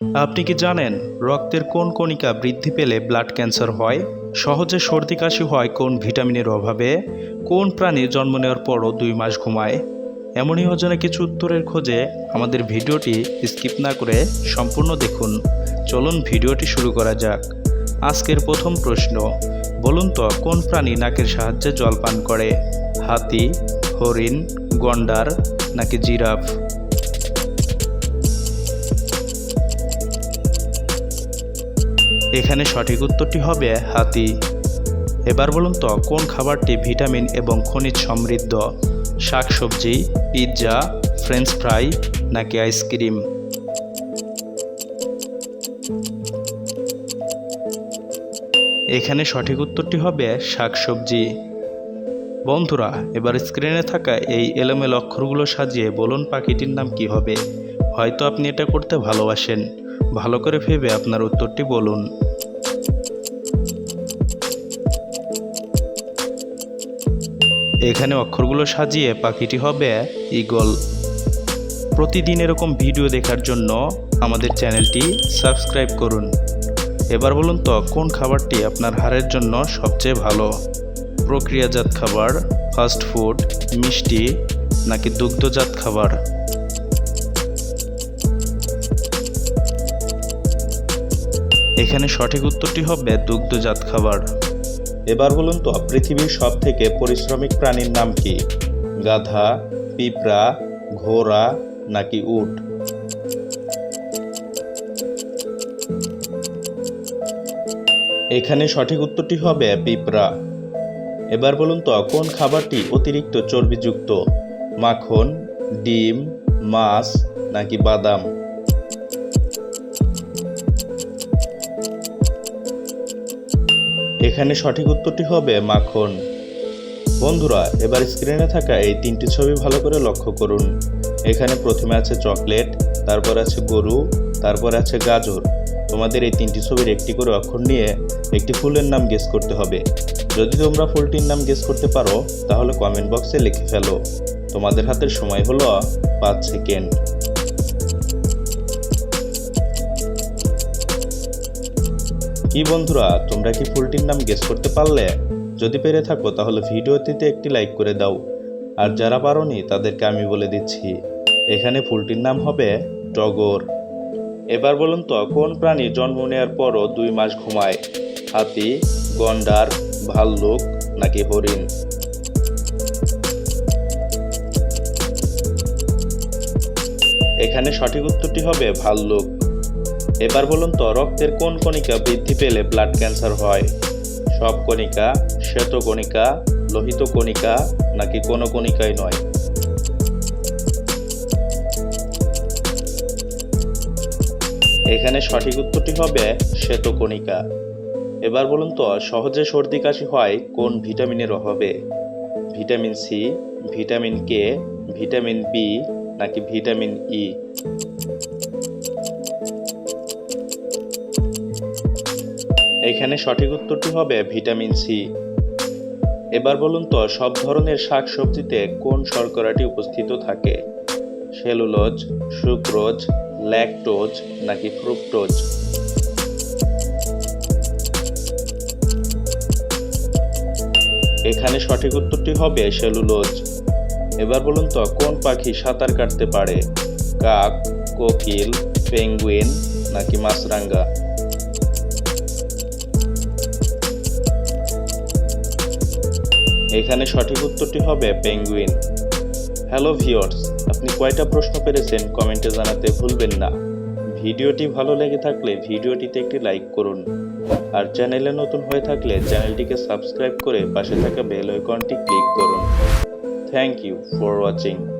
আপনি কি জানেন রক্তের কোন কণিকা বৃদ্ধি পেলে ব্লাড ক্যান্সার হয়? সহজে সর্দি কাশি হয় কোন ভিটামিনের অভাবে? কোন প্রাণী জন্ম নেওয়ার পরও দুই মাস ঘুমায়? এমনই অজানা কিছু উত্তরের খোঁজে আমাদের ভিডিওটি স্কিপ না করে সম্পূর্ণ দেখুন। চলুন ভিডিওটি শুরু করা যাক। আজকের প্রথম প্রশ্ন, বলুন তো কোন প্রাণী নাকের সাহায্যে জল পান করে? হাতি, হরিণ, গন্ডার নাকি জিরাফ? এখানে সঠিক উত্তরটি হবে হাতি। এবার বলুন তো, কোন খাবারটি ভিটামিন এবং খনিজ সমৃদ্ধ? শাকসবজি, পিৎজা, ফ্রেঞ্চ ফ্রাই নাকি আইসক্রিম? এখানে সঠিক উত্তরটি হবে শাকসবজি। বন্ধুরা, এবার স্ক্রিনে থাকা এই এলোমেলো অক্ষরগুলো সাজিয়ে বলুন পাখিটির নাম কি হবে? হয়তো আপনি এটা করতে ভালোবাসেন। ভালো করে ভেবে আপনার উত্তরটি বলুন। এখানে অক্ষরগুলো সাজিয়ে পাখিটি হবে ঈগল। প্রতিদিন এরকম ভিডিও দেখার জন্য আমাদের চ্যানেলটি সাবস্ক্রাইব করুন। এবার বলুন তো, কোন খাবারটি আপনার হাড়ের জন্য সবচেয়ে ভালো? প্রক্রিয়াজাত খাবার ফাস্ট ফুড মিষ্টি, নাকি দুগ্ধজাত খাবার? এখানে সঠিক উত্তরটি হবে দুগ্ধজাত খাবার। এবার বলুন তো, পৃথিবীর সব থেকে পরিশ্রমিক প্রাণীর নাম কি? গাধা, পিঁপড়া, ঘোড়া নাকি উট? এখানে সঠিক উত্তরটি হবে পিঁপড়া। এবার বলুন তো, কোন খাবারটি অতিরিক্ত চর্বিযুক্ত? মাখন, ডিম, মাছ নাকি বাদাম? এখানে সঠিক উত্তরটি হবে মাখন। বন্ধুরা, এবার স্ক্রিনে থাকা এই তিনটি ছবি ভালো করে লক্ষ্য করুন। এখানে প্রথমে আছে চকলেট, তারপর আছে গরু, তারপর আছে গাজর। তোমাদের এই তিনটি ছবির একটি করে অক্ষর নিয়ে একটি ফুলের নাম গেস করতে হবে। যদি তোমরা ফুলটির নাম গেস করতে পারো, তাহলে কমেন্ট বক্সে লিখে ফেলো। তোমাদের হাতের সময় হলো পাঁচ সেকেন্ড। কি বন্ধুরা, তোমরা কি ফুলটির নাম গেস করতে পারলে? যদি পেরে থাকো, তাহলে ভিডিওটিতে একটি লাইক করে দাও। আর যারা পারোনি, তাদেরকে আমি বলে দিচ্ছি, এখানে ফুলটির নাম হবে টগর। এবার বলুন তো, কোন প্রাণী জন্ম নেওয়ার পরও দুই মাস ঘুমায়? হাতি, গন্ডার, ভাল্লুক, নাকি হরিণ? এখানে সঠিক উত্তরটি হবে ভাল্লুক। এবার বলুন তো, রক্তের কোন কণিকা বৃদ্ধি পেলে ব্লাড ক্যান্সার হয়? সব কণিকা, শ্বেত কণিকা, লোহিত কণিকা, নাকি কোনো কণিকাই নয়? এখানে সঠিক উত্তরটি হবে শ্বেত কণিকা। এবার বলুন তো, সহজে সর্দি কাশি হয় কোন ভিটামিনের অভাবে? Vitamin C, vitamin K, vitamin B, নাকি ভিটামিন ই? এখানে সঠিক উত্তরটি হবে ভিটামিন সি। এবার বলুন তো, সব ধরনের শাক সবজিতে কোন শর্করাটি উপস্থিত থাকে? সেলুলোজ, সুক্রোজ, ল্যাকটোজ নাকি ফ্রুক্টোজ? এখানে সঠিক উত্তরটি হবে সেলুলোজ। এবার বলুন তো, কোন পাখি সাঁতার কাটতে পারে? কাক, কোকিল, পেঙ্গুইন নাকি মাছরাঙ্গা এখানে সঠিক উত্তরটি হবে পেঙ্গুইন। হ্যালো ভিওর্স আপনি কয়টা প্রশ্ন পেরেছেন কমেন্টে জানাতে ভুলবেন না। ভিডিওটি ভালো লেগে থাকলে ভিডিওটিতে একটি লাইক করুন। আর চ্যানেলে নতুন হয়ে থাকলে চ্যানেলটিকে সাবস্ক্রাইব করে পাশে থাকা বেল আইকনটি ক্লিক করুন। Thank you for watching.